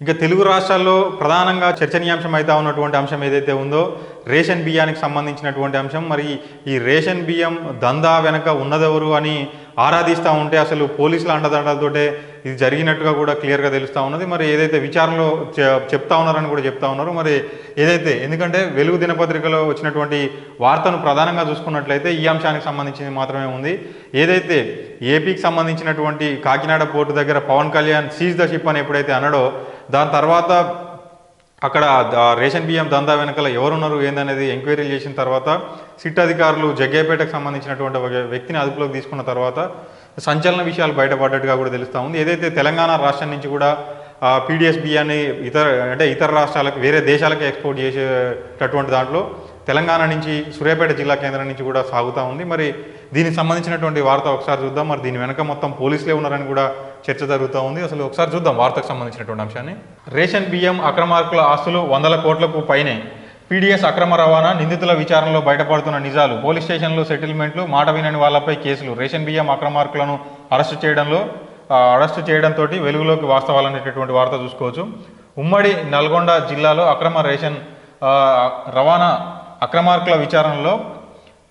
ఇంకా తెలుగు రాష్ట్రాల్లో ప్రధానంగా చర్చనీయాంశం అయితే ఉన్నటువంటి అంశం ఏదైతే ఉందో రేషన్ బియ్యానికి సంబంధించినటువంటి అంశం. మరి ఈ రేషన్ బియ్యం దందా వెనక ఉన్నదెవరు అని ఆరాధిస్తూ ఉంటే అసలు పోలీసుల అండదండలతోటే ఇది జరిగినట్టుగా కూడా క్లియర్గా తెలుస్తూ ఉన్నది. మరి ఏదైతే విచారణలో చెప్తా ఉన్నారని కూడా చెప్తా ఉన్నారు. మరి ఏదైతే ఎందుకంటే వెలుగు దినపత్రికలో వచ్చినటువంటి వార్తను ప్రధానంగా చూసుకున్నట్లయితే ఈ అంశానికి సంబంధించింది మాత్రమే ఉంది. ఏదైతే ఏపీకి సంబంధించినటువంటి కాకినాడ పోర్టు దగ్గర Pavan Kalyan seize the ship అని ఎప్పుడైతే అన్నాడో దాని తర్వాత అక్కడ రేషన్ బియ్యం దందా వెనకాల ఎవరున్నారు ఏందనేది ఎంక్వైరీలు చేసిన తర్వాత సిట్ అధికారులు జగ్గేపేటకు సంబంధించినటువంటి ఒక వ్యక్తిని అదుపులోకి తీసుకున్న తర్వాత సంచలన విషయాలు బయటపడ్డట్టుగా కూడా తెలుస్తూ ఉంది. ఏదైతే తెలంగాణ రాష్ట్రం నుంచి కూడా పీడిఎస్ బియ్యాన్ని ఇతర అంటే ఇతర రాష్ట్రాలకు వేరే దేశాలకు ఎక్స్పోర్ట్ చేసేటటువంటి దాంట్లో తెలంగాణ నుంచి సూర్యాపేట జిల్లా కేంద్రం నుంచి కూడా సాగుతూ ఉంది. మరి దీనికి సంబంధించినటువంటి వార్త ఒకసారి చూద్దాం. మరి దీని వెనక మొత్తం పోలీసులే ఉన్నారని కూడా చర్చ జరుగుతూ ఉంది. అసలు ఒకసారి చూద్దాం వార్తకు సంబంధించినటువంటి అంశాన్ని. రేషన్ బియ్యం అక్రమార్కుల ఆస్తులు వందల కోట్లకు పైనే. పీడీఎస్ అక్రమ రవాణా నిందితుల విచారణలో బయటపడుతున్న నిజాలు. పోలీస్ స్టేషన్లో సెటిల్మెంట్లు మాట వినని వాళ్ళపై కేసులు. రేషన్ బియ్యం అక్రమార్కులను అరెస్టు చేయడంలో అరెస్టు చేయడంతో వెలుగులోకి వాస్తవాలు అనేటటువంటి వార్త చూసుకోవచ్చు. ఉమ్మడి నల్గొండ జిల్లాలో అక్రమ రేషన్ రవాణా అక్రమార్కుల విచారణలో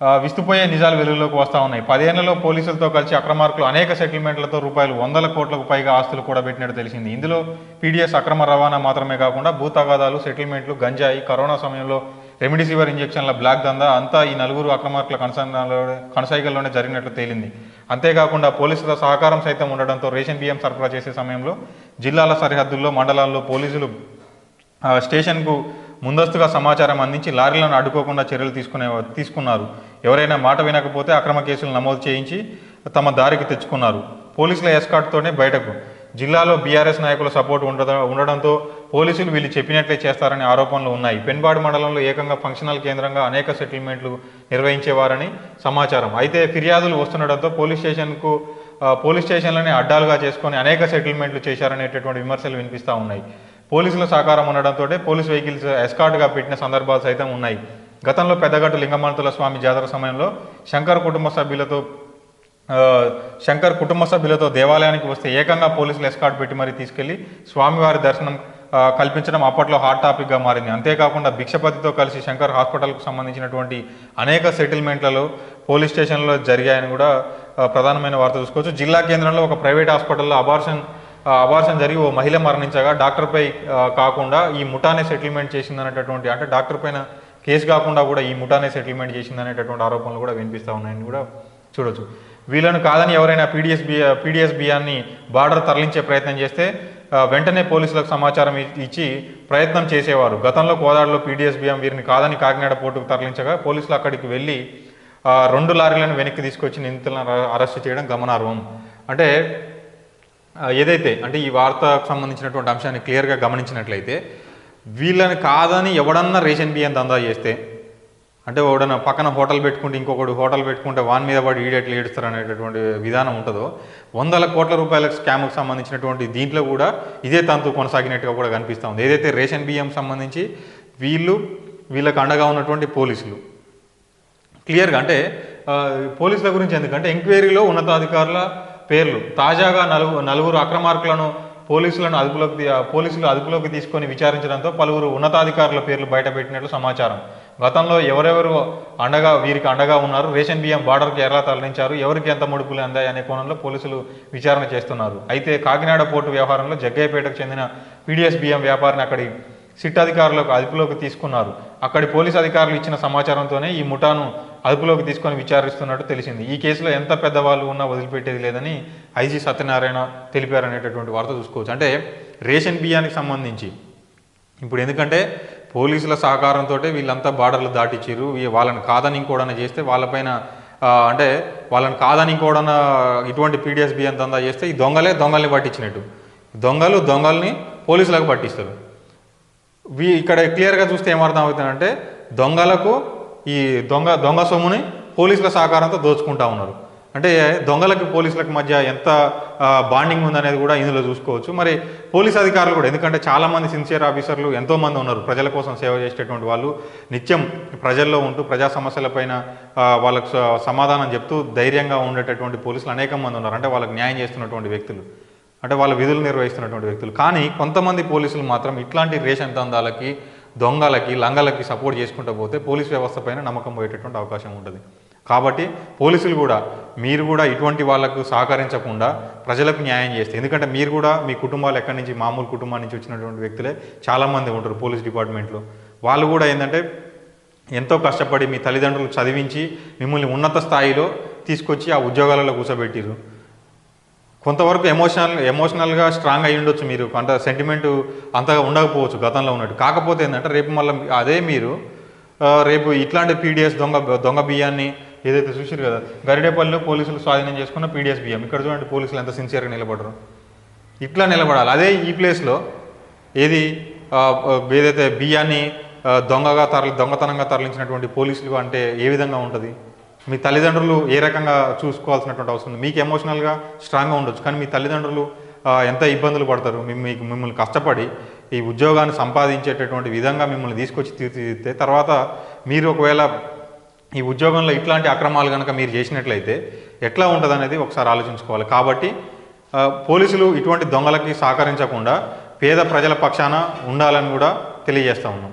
విస్తుపోయే నిజాలు వెలుగులోకి వస్తూ ఉన్నాయి. పదేళ్ళలో పోలీసులతో కలిసి అక్రమార్కులు అనేక సెటిల్మెంట్లతో రూపాయలు వందల కోట్లకు పైగా ఆస్తులు కూడా పెట్టినట్టు తెలిసింది. ఇందులో పీడీఎస్ అక్రమ రవాణా మాత్రమే కాకుండా భూతగాదాలు సెటిల్మెంట్లు గంజాయి కరోనా సమయంలో రెమిడిసివర్ ఇంజెక్షన్ల బ్లాక్ దందా అంతా ఈ నలుగురు అక్రమార్కుల కనసాగలో కనసాగల్లోనే జరిగినట్లు తేలింది. అంతేకాకుండా పోలీసుల సహకారం సైతం ఉండడంతో రేషన్ బియ్యం సరఫరా చేసే సమయంలో జిల్లాల సరిహద్దుల్లో మండలాల్లో పోలీసులు స్టేషన్కు ముందస్తుగా సమాచారం అందించి లారీలను అడ్డుకోకుండా చర్యలు తీసుకునే తీసుకున్నారు. ఎవరైనా మాట వినకపోతే అక్రమ కేసులు నమోదు చేయించి తమ దారికి తెచ్చుకున్నారు. పోలీసుల ఎస్కాట్తోనే బయటకు. జిల్లాలో బీఆర్ఎస్ నాయకుల సపోర్ట్ ఉండద ఉండడంతో పోలీసులు వీళ్ళు చెప్పినట్లే చేస్తారనే ఆరోపణలు ఉన్నాయి. పెన్బాడు మండలంలో ఏకంగా ఫంక్షనల్ కేంద్రంగా అనేక సెటిల్మెంట్లు నిర్వహించేవారని సమాచారం. అయితే ఫిర్యాదులు వస్తుండడంతో పోలీస్ స్టేషన్కు పోలీస్ స్టేషన్లని అడ్డాలుగా చేసుకొని అనేక సెటిల్మెంట్లు చేశారనేటటువంటి విమర్శలు వినిపిస్తూ ఉన్నాయి. పోలీసుల సహకారం ఉండడంతో పోలీస్ వెహికల్స్ ఎస్కార్ట్గా పెట్టిన సందర్భాలు సైతం ఉన్నాయి. గతంలో పెద్దగట్టు లింగమంతుల స్వామి జాతర సమయంలో శంకర్ కుటుంబ సభ్యులతో శంకర్ కుటుంబ సభ్యులతో దేవాలయానికి వస్తే ఏకంగా పోలీసులు ఎస్కాట్ పెట్టి మరీ తీసుకెళ్ళి స్వామివారి దర్శనం కల్పించడం అప్పట్లో హాట్ టాపిక్గా మారింది. అంతేకాకుండా భిక్షపతితో కలిసి శంకర్ హాస్పిటల్కు సంబంధించినటువంటి అనేక సెటిల్మెంట్లలో పోలీస్ స్టేషన్లో జరిగాయని కూడా ప్రధానమైన వార్త చూసుకోవచ్చు. జిల్లా కేంద్రంలో ఒక ప్రైవేట్ హాస్పిటల్లో అబార్షన్ అబార్షన్ జరిగి ఓ మహిళ మరణించగా డాక్టర్పై కాకుండా ఈ ముఠానే సెటిల్మెంట్ చేసిందనేటటువంటి అంటే డాక్టర్ పైన కేసు కాకుండా కూడా ఈ ముఠానే సెటిల్మెంట్ చేసిందనేటటువంటి ఆరోపణలు కూడా వినిపిస్తూ ఉన్నాయని కూడా చూడొచ్చు. వీళ్ళను కాదని ఎవరైనా పీడిఎస్ బి పీడిఎస్ బియ్యాన్ని బార్డర్ తరలించే ప్రయత్నం చేస్తే వెంటనే పోలీసులకు సమాచారం ఇచ్చి ప్రయత్నం చేసేవారు. గతంలో కోదాడలో పీడిఎస్ బియ్యం వీరిని కాదని కాకినాడ పోర్టుకు తరలించగా పోలీసులు అక్కడికి వెళ్ళి రెండు లారీలను వెనక్కి తీసుకొచ్చి నిందితులను అరెస్ట్ చేయడం గమనార్హం. అంటే ఏదైతే అంటే ఈ వార్తకు సంబంధించినటువంటి అంశాన్ని క్లియర్గా గమనించినట్లయితే వీళ్ళని కాదని ఎవడన్నా రేషన్ బియ్యం దందా చేస్తే అంటే ఎవడన్నా పక్కన హోటల్ పెట్టుకుంటే ఇంకొకడు హోటల్ పెట్టుకుంటే వాన్ మీద పడి ఈడేట్లు ఏడుస్తారు అనేటటువంటి విధానం ఉంటుందో వందల కోట్ల రూపాయల స్కామ్కు సంబంధించినటువంటి దీంట్లో కూడా ఇదే తంతు కొనసాగినట్టుగా కూడా కనిపిస్తూ ఉంది. ఏదైతే రేషన్ బియ్యం సంబంధించి వీళ్ళు వీళ్ళకు అండగా ఉన్నటువంటి పోలీసులు. క్లియర్గా అంటే పోలీసుల గురించి ఎందుకంటే ఎంక్వైరీలో ఉన్నతాధికారుల పేర్లు. తాజాగా నలుగు నలుగురు అక్రమార్కులను పోలీసులను అదుపులోకి పోలీసులు అదుపులోకి తీసుకొని విచారించడంతో పలువురు ఉన్నతాధికారుల పేర్లు బయటపెట్టినట్లు సమాచారం. గతంలో ఎవరెవరు అండగా వీరికి అండగా ఉన్నారు రేషన్ బియ్యం బార్డర్కి ఎలా తరలించారు ఎవరికి ఎంత ముడుపులు అందాయి అనే కోణంలో పోలీసులు విచారణ చేస్తున్నారు. అయితే కాకినాడ పోర్టు వ్యవహారంలో జగ్గయ్యపేటకు చెందిన పీడిఎస్ బియ్యం వ్యాపారిని అక్కడి సిట్ అధికారులకు అదుపులోకి తీసుకున్నారు. అక్కడి పోలీస్ అధికారులు ఇచ్చిన సమాచారంతోనే ఈ ముఠాను అదుపులోకి తీసుకొని విచారిస్తున్నట్టు తెలిసింది. ఈ కేసులో ఎంత పెద్దవాళ్ళు ఉన్నా వదిలిపెట్టేది లేదని ఐజీ సత్యనారాయణ తెలిపారనేటటువంటి వార్త చూసుకోవచ్చు. అంటే రేషన్ బియ్యానికి సంబంధించి. ఇప్పుడు ఎందుకంటే పోలీసుల సహకారంతో వీళ్ళంతా బార్డర్లు దాటిచ్చిర్రు. వాళ్ళని కాదని ఇంకోడన చేస్తే వాళ్ళపైన అంటే వాళ్ళని కాదని ఇంకోడన ఇటువంటి పీడిఎస్ బియ్యం దందా చేస్తే ఈ దొంగలే దొంగల్ని పట్టించినట్టు. దొంగలు దొంగల్ని పోలీసులకు పట్టిస్తారు. వీ ఇక్కడ క్లియర్గా చూస్తే ఏమర్థం అవుతుందంటే దొంగలకు ఈ దొంగ దొంగ సొమ్ముని పోలీసుల సహకారంతో దోచుకుంటా ఉన్నారు. అంటే దొంగలకి పోలీసులకు మధ్య ఎంత బాండింగ్ ఉందనేది కూడా ఇందులో చూసుకోవచ్చు. మరి పోలీస్ అధికారులు కూడా ఎందుకంటే చాలామంది సిన్సియర్ ఆఫీసర్లు ఎంతోమంది ఉన్నారు ప్రజల కోసం సేవ చేసేటటువంటి వాళ్ళు. నిత్యం ప్రజల్లో ఉంటూ ప్రజా సమస్యలపైన వాళ్ళకు స- సమాధానం చెప్తూ ధైర్యంగా ఉండేటటువంటి పోలీసులు అనేక మంది ఉన్నారు. అంటే వాళ్ళకి న్యాయం చేస్తున్నటువంటి వ్యక్తులు. అంటే వాళ్ళ విధులు నిర్వహిస్తున్నటువంటి వ్యక్తులు. కానీ కొంతమంది పోలీసులు మాత్రం ఇట్లాంటి రేషన్ దందాలకి దొంగలకి లంగలకి సపోర్ట్ చేసుకుంటూ పోతే పోలీస్ వ్యవస్థ పైన నమ్మకం పోయేటటువంటి అవకాశం ఉంటుంది. కాబట్టి పోలీసులు కూడా మీరు కూడా ఇటువంటి వాళ్ళకు సహకరించకుండా ప్రజలకు న్యాయం చేస్తే ఎందుకంటే మీరు కూడా మీ కుటుంబాలు ఎక్కడి నుంచి మామూలు కుటుంబం నుంచి వచ్చినటువంటి వ్యక్తులే చాలామంది ఉంటారు పోలీస్ డిపార్ట్మెంట్లో. వాళ్ళు కూడా ఏంటంటే ఎంతో కష్టపడి మీ తల్లిదండ్రులు చదివించి మిమ్మల్ని ఉన్నత స్థాయిలో తీసుకొచ్చి ఆ ఉద్యోగాలలో కూర్చోబెట్టిరు కొంతవరకు ఎమోషనల్ ఎమోషనల్గా స్ట్రాంగ్ అయి ఉండొచ్చు మీరు. అంత సెంటిమెంట్ అంతగా ఉండకపోవచ్చు గతంలో ఉన్నట్టు. కాకపోతే ఏంటంటే రేపు మళ్ళీ అదే మీరు రేపు ఇట్లాంటి పీడిఎస్ దొంగ దొంగ బియ్యాన్ని ఏదైతే చూసారు కదా గరిడేపల్లిలో పోలీసులు స్వాధీనం చేసుకున్న పీడిఎస్ బియ్యం. ఇక్కడ చూడండి పోలీసులు ఎంత సిన్సియర్గా నిలబడరు ఇట్లా నిలబడాలి. అదే ఈ ప్లేస్లో ఏది ఏదైతే బియ్యాన్ని దొంగగా తరలి దొంగతనంగా తరలించినటువంటి పోలీసులు అంటే ఏ విధంగా ఉంటుంది? మీ తల్లిదండ్రులు ఏ రకంగా చూసుకోవాల్సినటువంటి అవసరం ఉంది? మీకు ఎమోషనల్గా స్ట్రాంగ్గా ఉండొచ్చు కానీ మీ తల్లిదండ్రులు ఎంత ఇబ్బందులు పడతారు? మీకు మిమ్మల్ని కష్టపడి ఈ ఉద్యోగాన్ని సంపాదించేటటువంటి విధంగా మిమ్మల్ని తీసుకొచ్చి తీర్చిదిద్దితే తర్వాత మీరు ఒకవేళ ఈ ఉద్యోగంలో ఇట్లాంటి అక్రమాలు కనుక మీరు చేసినట్లయితే ఎట్లా ఉంటుంది అనేది ఒకసారి ఆలోచించుకోవాలి. కాబట్టి పోలీసులు ఇటువంటి దొంగలకి సహకరించకుండా పేద ప్రజల పక్షాన ఉండాలని కూడా తెలియజేస్తా ఉన్నాం.